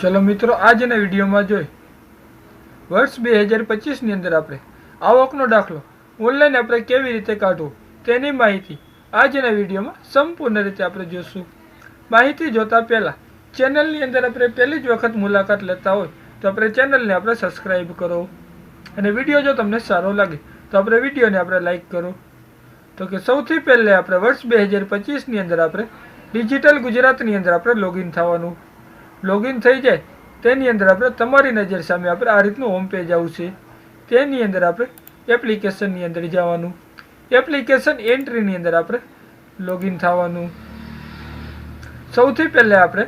ચલો મિત્રો, આજના વિડીયોમાં જોઈ. વર્ષ બે હજાર પચીસની અંદર આપણે આવકનો દાખલો ઓનલાઈન આપણે કેવી રીતે કાઢવો તેની માહિતી આજના વિડીયોમાં સંપૂર્ણ રીતે આપણે જોશું. માહિતી જોતા પહેલાં ચેનલની અંદર આપણે પહેલી જ વખત મુલાકાત લેતા હોય તો આપણે ચેનલને આપણે સબસ્ક્રાઈબ કરો અને વીડિયો જો તમને સારો લાગે તો આપણે વિડીયોને આપણે લાઈક કરો. તો કે સૌથી પહેલાં આપણે વર્ષ બે હજાર પચીસની અંદર આપણે ડિજિટલ ગુજરાતની અંદર આપણે લોગિન થવાનું. લોગિન થઈ જાય. તેની અંદર આપણે તમારી નજર સામે આપણે આ રીતનું હોમ પેજ આવશે તેની અંદર આપણે એપ્લિકેશનની અંદર જવાનું. એપ્લિકેશન એન્ટ્રીની અંદર આપણે લોગિન થવાનું. સૌથી પહેલાં આપણે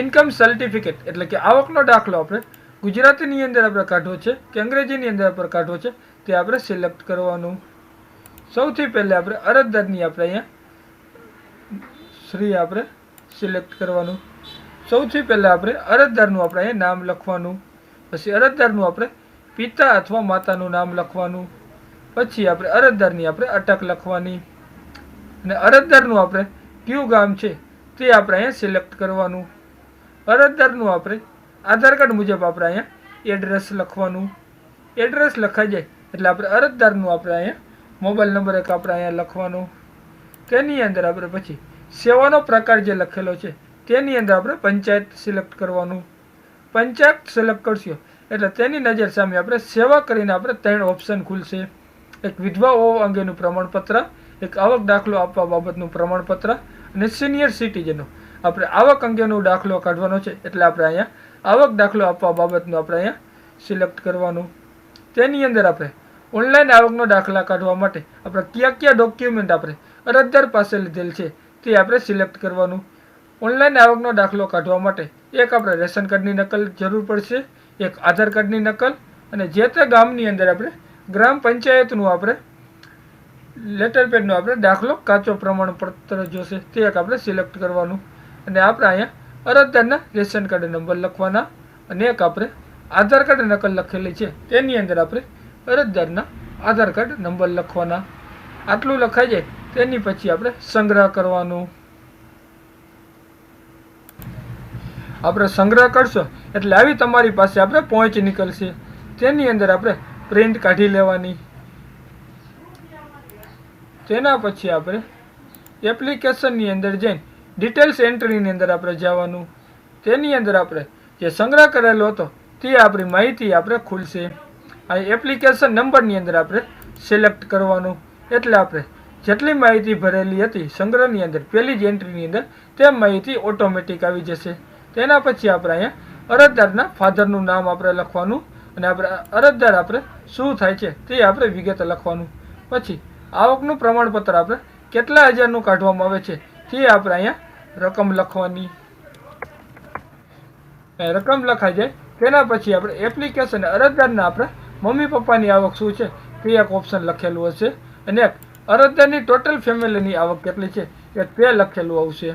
ઇન્કમ સર્ટિફિકેટ એટલે કે આવકનો દાખલો આપણે ગુજરાતીની અંદર આપણે કાઢવો છે કે અંગ્રેજીની અંદર આપણે કાઢવો છે તે આપણે સિલેક્ટ કરવાનું. સૌથી પહેલાં આપણે અરજદારની આપણે અહીંયા શ્રી આપણે સિલેક્ટ કરવાનું. સૌથી પહેલાં આપણે અરજદારનું આપણે અહીંયા નામ લખવાનું, પછી અરજદારનું આપણે પિતા અથવા માતાનું નામ લખવાનું, પછી આપણે અરજદારની આપણે અટક લખવાની, અને અરજદારનું આપણે કયું ગામ છે તે આપણે અહીંયા સિલેક્ટ કરવાનું. અરજદારનું આપણે આધાર કાર્ડ મુજબ આપણે અહીંયા એડ્રેસ લખવાનું. એડ્રેસ લખાઈ જાય એટલે આપણે અરજદારનું આપણે અહીંયા મોબાઈલ નંબર એક આપણે અહીંયા લખવાનો. તેની અંદર આપણે પછી સેવાનો પ્રકાર જે લખેલો છે તેની અંદર આપણે પંચાયત સિલેક્ટ કરવાનું. પંચાયત સિલેક્ટ કરશું. એટલે તેની નજર સામે આપણે સેવા કરીને આપણે ત્રણ ઓપ્શન ખુલશે. એક વિધવા અંગેનું પ્રમાણપત્ર, એક આવક દાખલો આપવા બાબતનું પ્રમાણપત્ર અને સિનિયર સિટીઝનો આપણે આવક અંગેનો દાખલો કાઢવાનો છે, એટલે આપણે અહીંયા આવક દાખલો આપવા બાબતનું આપણે અહીંયા સિલેક્ટ કરવાનું. તેની અંદર આપણે ઓનલાઈન આવકનો દાખલા કાઢવા માટે આપણે કયા કયા ડોક્યુમેન્ટ આપણે અરજદાર પાસે લીધેલ છે તે આપણે સિલેક્ટ કરવાનું. ઓનલાઈન આવકનો દાખલો કાઢવા માટે એક આપણે રેશન કાર્ડની નકલ જરૂર પડશે, એક આધાર કાર્ડની નકલ અને જે તે ગામની અંદર આપણે ગ્રામ પંચાયતનું આપણે લેટર પેડનો આપણે દાખલો કાચો પ્રમાણપત્ર જોશે, તે એક આપણે સિલેક્ટ કરવાનું. અને આપણે અહીંયા અરજદારના રેશન કાર્ડ નંબર લખવાના અને એક આપણે આધાર કાર્ડ નકલ લખેલી છે, તેની અંદર આપણે અરજદારના આધાર કાર્ડ નંબર લખવાના. આટલું લખાઈ જાય, તેની પછી આપણે સંગ્રહ કરવાનું. આપણે સંગ્રહ કરશો, એટલે આવી તમારી પાસે આપણે પહોંચી નીકળશે. તેની અંદર આપણે પ્રિન્ટ કાઢી લેવાની. તેના પછી આપણે એપ્લિકેશનની અંદર જઈને ડિટેલ્સ એન્ટ્રીની અંદર આપણે જવાનું. તેની અંદર આપણે જે સંગ્રહ કરેલો હતો, તે આપણી માહિતી આપણે ખુલશે. આ એપ્લિકેશન નંબરની અંદર આપણે સિલેક્ટ કરવાનું. એટલે આપણે જેટલી માહિતી ભરેલી હતી સંગ્રહની અંદર, પહેલી જ એન્ટ્રીની અંદર, તે માહિતી ઓટોમેટિક આવી જશે. તેના પછી આપણે અહીંયા અરજદારના ફાધરનું નામ આપણે લખવાનું અને આપણે અરજદાર આપણે શું થાય છે તે આપણે વિગત લખવાનું. પછી આવકનું પ્રમાણપત્ર આપણે કેટલા હજારનું કાઢવામાં આવે છે તે આપણે અહીંયા રકમ લખવાની. રકમ લખાઈ જાય. તેના પછી આપણે એપ્લિકેશન અરજદારના આપણે મમ્મી પપ્પાની આવક શું છે તે એક ઓપ્શન લખેલું હશે. અને એક અરજદારની ટોટલ ફેમિલીની આવક કેટલી છે એ તે લખેલું આવશે.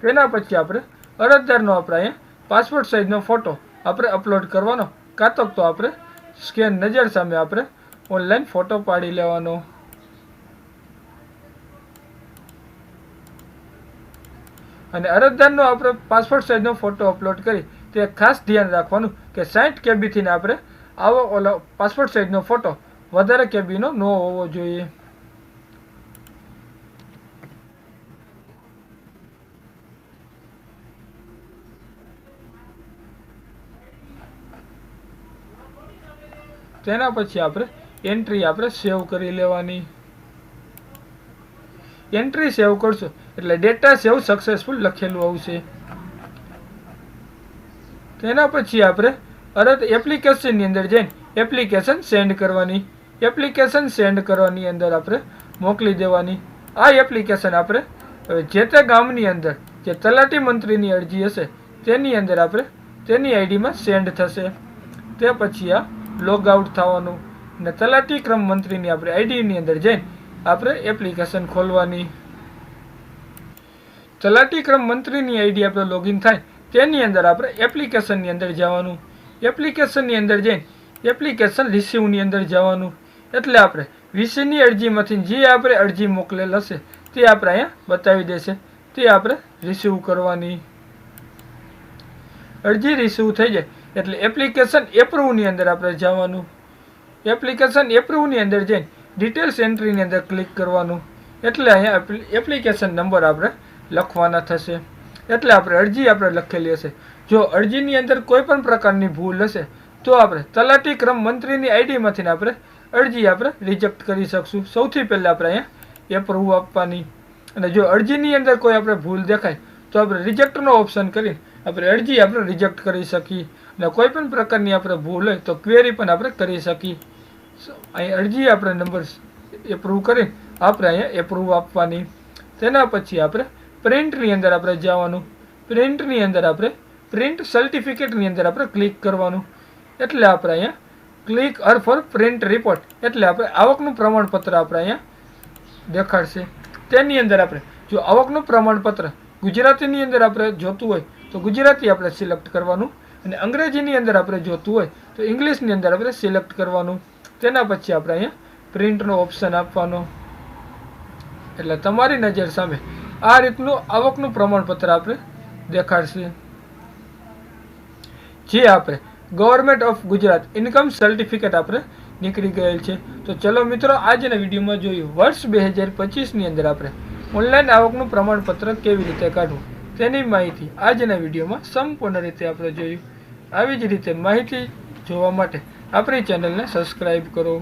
તેના પછી આપણે અરજદારનો આપણે અહીંયા પાસપોર્ટ સાઇઝનો ફોટો આપણે અપલોડ કરવાનો. કાં તો આપણે સ્કેન નજર સામે આપણે ઓનલાઈન ફોટો પાડી લેવાનો. અને અરજદારનો આપણે પાસપોર્ટ સાઇઝનો ફોટો અપલોડ કરી તે ખાસ ધ્યાન રાખવાનું કે સાઠ કેબીથી આપણે આવો ઓલો પાસપોર્ટ સાઇઝનો ફોટો વધારે કેબીનો ન હોવો જોઈએ. તેના પછી આપણે એન્ટ્રી આપણે સેવ કરી લેવાની. એન્ટ્રી સેવ કરશો, એટલે ડેટા સેવ સક્સેસફુલ લખેલું આવશે. તેના પછી આપણે અરત એપ્લિકેશનની અંદર જઈને એપ્લિકેશન સેન્ડ કરવાની. એપ્લિકેશન સેન્ડ કરવાની અંદર આપણે મોકલી દેવાની. આ એપ્લિકેશન આપણે જે તે ગામની અંદર, જે તલાટી મંત્રીની અરજી હશે, તેની અંદર આપણે તેની આઈડીમાં સેન્ડ થશે. તે પછી આ લોગ આઉટ થવાનું. અને તલાટી ક્રમ મંત્રીની આપણે આઈડીની અંદર જઈને આપણે એપ્લિકેશન ખોલવાની. તલાટી ક્રમ મંત્રીની આઈડી આપણે લોગિન થાય, તેની અંદર આપણે એપ્લિકેશનની અંદર જવાનું. એપ્લિકેશનની અંદર જઈને એપ્લિકેશન રિસીવની અંદર જવાનું. એટલે આપણે વિશેની અરજીમાંથી જે આપણે અરજી મોકલેલ હશે, તે આપણે અહીંયા બતાવી દેશે. તે આપણે રિસીવ કરવાની. અરજી રિસીવ થઈ જાય. એટલે એપ્લિકેશન એપ્રુવની અંદર આપણે જવાનું. એપ્લિકેશન એપ્રુવની અંદર જઈને ડિટેલ્સ એન્ટ્રીની અંદર ક્લિક કરવાનું. એટલે અહીંયા એપ્લિકેશન નંબર આપણે લખવાના થશે. એટલે આપણે અરજી આપણે લખેલી હશે. જો અરજીની અંદર કોઈ પણ પ્રકારની ભૂલ હશે, તો આપણે તલાટી ક્રમ મંત્રીની આઈડીમાંથી આપણે અરજી આપણે રિજેક્ટ કરી શકશું. સૌથી પહેલાં આપણે અહીંયા એપ્રુવ આપવાની. અને જો અરજીની અંદર કોઈ આપણે ભૂલ દેખાય, તો આપણે રિજેક્ટનો ઓપ્શન કરી આપણે અરજી આપણે રિજેક્ટ કરી શકીએ. અને કોઈ પણ પ્રકારની આપણે ભૂલ હોય તો ક્વેરી પણ આપણે કરી શકીએ. અહીં અરજી આપણે નંબર એપ્રુવ કરી, આપણે અહીંયા એપ્રુવ આપવાની. તેના પછી આપણે પ્રિન્ટની અંદર આપણે જવાનું. પ્રિન્ટની અંદર આપણે પ્રિન્ટ સર્ટિફિકેટની અંદર આપણે ક્લિક કરવાનું. એટલે આપણે અહીંયા ક્લિક અર ફોર પ્રિન્ટ રિપોર્ટ એટલે આપણે આવકનું પ્રમાણપત્ર આપણે અહીંયા દેખાડશે. તેની અંદર આપણે, જો આવકનું પ્રમાણપત્ર ગુજરાતીની અંદર આપણે જોતું હોય તો ગુજરાતી આપણે સિલેક્ટ કરવાનું. અને અંગ્રેજીની અંદર આપણે જોતું હોય તો ઇંગ્લિશની અંદર આપણે સિલેક્ટ કરવાનું. તેના પછી આપણે અહીંયા પ્રિન્ટનો ઓપ્શન આપવાનો. એટલે તમારી નજર સામે આ રીતનું આવકનું પ્રમાણપત્ર આપણે દેખાડશે. જે આપણે government of Gujarat income certificate આપણે નીકળી ગયેલ છે. તો ચલો મિત્રો, આજના વિડીયોમાં જોયું. વર્ષ બે હજાર પચીસની અંદર આપણે ઓનલાઈન આવકનું પ્રમાણપત્ર કેવી રીતે કાઢવું? તેની માહિતી આજના વિડીયોમાં સંપૂર્ણ રીતે આપણે જોયું. આવી જ રીતે માહિતી જોવા માટે આપણી ચેનલને સબસ્ક્રાઈબ કરો.